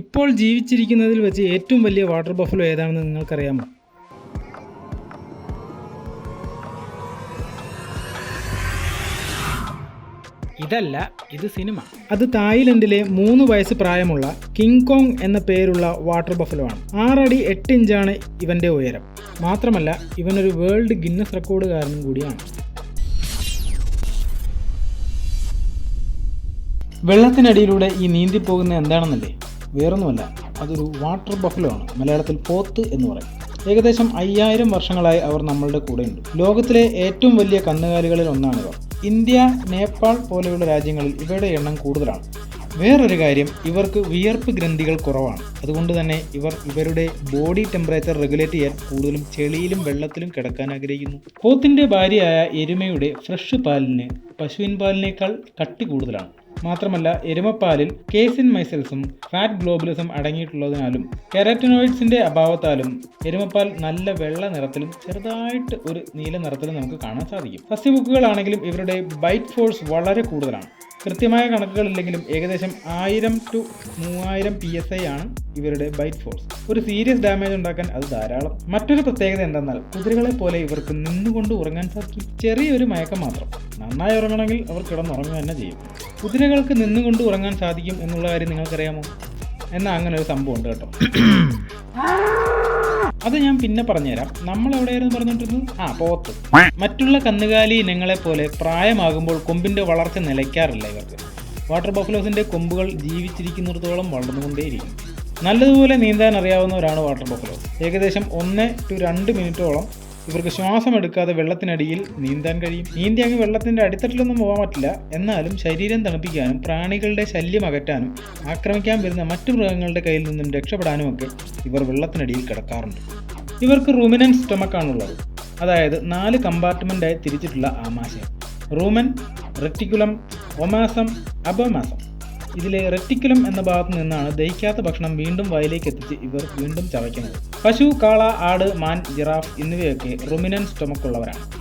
ഇപ്പോൾ ജീവിച്ചിരിക്കുന്നതിൽ വെച്ച് ഏറ്റവും വലിയ വാട്ടർ ബഫലോ ഏതാണെന്ന് നിങ്ങൾക്കറിയാമോ? ഇതല്ല ഇത് സിനിമ. അത് തായ്ലൻഡിലെ മൂന്ന് വയസ്സ് പ്രായമുള്ള കിങ് കോങ് എന്ന പേരുള്ള വാട്ടർ ബഫലോ ആണ്. ആറടി എട്ട് ഇഞ്ചാണ് ഇവന്റെ ഉയരം. മാത്രമല്ല ഇവനൊരു വേൾഡ് ഗിന്നസ് റെക്കോർഡുകാരനും കൂടിയാണ്. വെള്ളത്തിനടിയിലൂടെ ഈ നീന്തി പോകുന്ന എന്താണെന്നല്ലേ? വേറൊന്നുമല്ല അതൊരു വാട്ടർ ബഫലോ ആണ്. മലയാളത്തിൽ പോത്ത് എന്ന് പറയും. ഏകദേശം അയ്യായിരം വർഷങ്ങളായി അവർ നമ്മളുടെ കൂടെയുണ്ട്. ലോകത്തിലെ ഏറ്റവും വലിയ കന്നുകാലികളിൽ ഒന്നാണിവർ ഇന്ത്യ നേപ്പാൾ പോലെയുള്ള രാജ്യങ്ങളിൽ ഇവയുടെ എണ്ണം കൂടുതലാണ്. വേറൊരു കാര്യം ഇവർക്ക് വിയർപ്പ് ഗ്രന്ഥികൾ കുറവാണ്. അതുകൊണ്ട് തന്നെ ഇവർ ഇവരുടെ ബോഡി ടെമ്പറേച്ചർ റെഗുലേറ്റ് ചെയ്യാൻ കൂടുതലും ചെളിയിലും വെള്ളത്തിലും കിടക്കാൻ ആഗ്രഹിക്കുന്നു. പോത്തിന്റെ ഭാര്യയായ എരുമയുടെ ഫ്രഷ് പാലിന് പശുവിൻ പാലിനേക്കാൾ കട്ടി കൂടുതലാണ്. മാത്രമല്ല എരുമപ്പാലിൽ കേസിൻ മൈസൽസും ഫാറ്റ് ഗ്ലോബുലസും അടങ്ങിയിട്ടുള്ളതിനാലും കെരാറ്റിനോയിഡ്സിന്റെ അഭാവത്താലും എരുമപ്പാൽ നല്ല വെള്ള നിറത്തിലും ചെറുതായിട്ട് ഒരു നീല നിറത്തിലും നമുക്ക് കാണാൻ സാധിക്കും. സസ്യബുക്കുകളാണെങ്കിലും ഇവരുടെ ബൈറ്റ് ഫോഴ്സ് വളരെ കൂടുതലാണ്. കൃത്യമായ കണക്കുകളില്ലെങ്കിലും ഏകദേശം ആയിരം ടു മൂവായിരം പി എസ് ഐ ആണ് ഇവരുടെ ബൈറ്റ് ഫോഴ്സ് ഒരു സീരിയസ് ഡാമേജ് ഉണ്ടാക്കാൻ അത് ധാരാളം. മറ്റൊരു പ്രത്യേകത എന്തെന്നാൽ കുതിരകളെ പോലെ ഇവർക്ക് നിന്നുകൊണ്ട് ഉറങ്ങാൻ സാധിക്കും. ചെറിയൊരു മയക്കം മാത്രം. നന്നായി ഉറങ്ങണമെങ്കിൽ അവർ കിടന്നുറങ്ങുക തന്നെ ചെയ്യും. കുതിരകൾക്ക് നിന്നുകൊണ്ട് ഉറങ്ങാൻ സാധിക്കും എന്നുള്ള കാര്യം നിങ്ങൾക്കറിയാമോ? എന്നാൽ അങ്ങനെ ഒരു സംഭവം ഉണ്ട് കേട്ടോ. അത് ഞാൻ പിന്നെ പറഞ്ഞുതരാം. നമ്മൾ എവിടെയായിരുന്നു പറഞ്ഞുകൊണ്ടിരുന്നത് ആ പോത്ത്. മറ്റുള്ള കന്നുകാലി ഇനങ്ങളെ പോലെ പ്രായമാകുമ്പോൾ കൊമ്പിന്റെ വളർച്ച നിലയ്ക്കാറില്ല ഇവർക്ക്. വാട്ടർ ബഫലോസിന്റെ കൊമ്പുകൾ ജീവിച്ചിരിക്കുന്നിടത്തോളം വളർന്നുകൊണ്ടേയിരിക്കും. നല്ലതുപോലെ നീന്താൻ അറിയാവുന്നവരാണ് വാട്ടർ ബഫലോസ്. ഏകദേശം ഒന്ന് ടു രണ്ട് മിനിറ്റോളം ഇവർക്ക് ശ്വാസം എടുക്കാതെ വെള്ളത്തിനടിയിൽ നീന്താൻ കഴിയും. നീന്തി അങ്ങ് വെള്ളത്തിന്റെ അടിത്തട്ടിലൊന്നും പോകാൻ പറ്റില്ല. എന്നാലും ശരീരം തണുപ്പിക്കാനും പ്രാണികളുടെ ശല്യം അകറ്റാനും ആക്രമിക്കാൻ വരുന്ന മറ്റു മൃഗങ്ങളുടെ കയ്യിൽ നിന്നും രക്ഷപ്പെടാനും ഒക്കെ ഇവർ വെള്ളത്തിനടിയിൽ കിടക്കാറുണ്ട്. ഇവർക്ക് റൂമിനൻ സ്റ്റൊമക്കാണുള്ളത്. അതായത് നാല് കമ്പാർട്ട്മെന്റായി തിരിച്ചിട്ടുള്ള ആമാശയം. റൂമൻ റെറ്റിക്കുലം ഒമാസം അബമാസം ഇതിലെ റെറ്റിക്കുലം എന്ന ഭാഗത്ത് നിന്നാണ് ദഹിക്കാത്ത ഭക്ഷണം വീണ്ടും വയലേക്ക് എത്തിച്ച് ഇവർ വീണ്ടും ചവയ്ക്കുന്നത്. പശു കാള ആട് മാൻ ജിറാഫ് എന്നിവയൊക്കെ റുമിനൻ സ്റ്റൊമക്കുള്ളവരാണ്.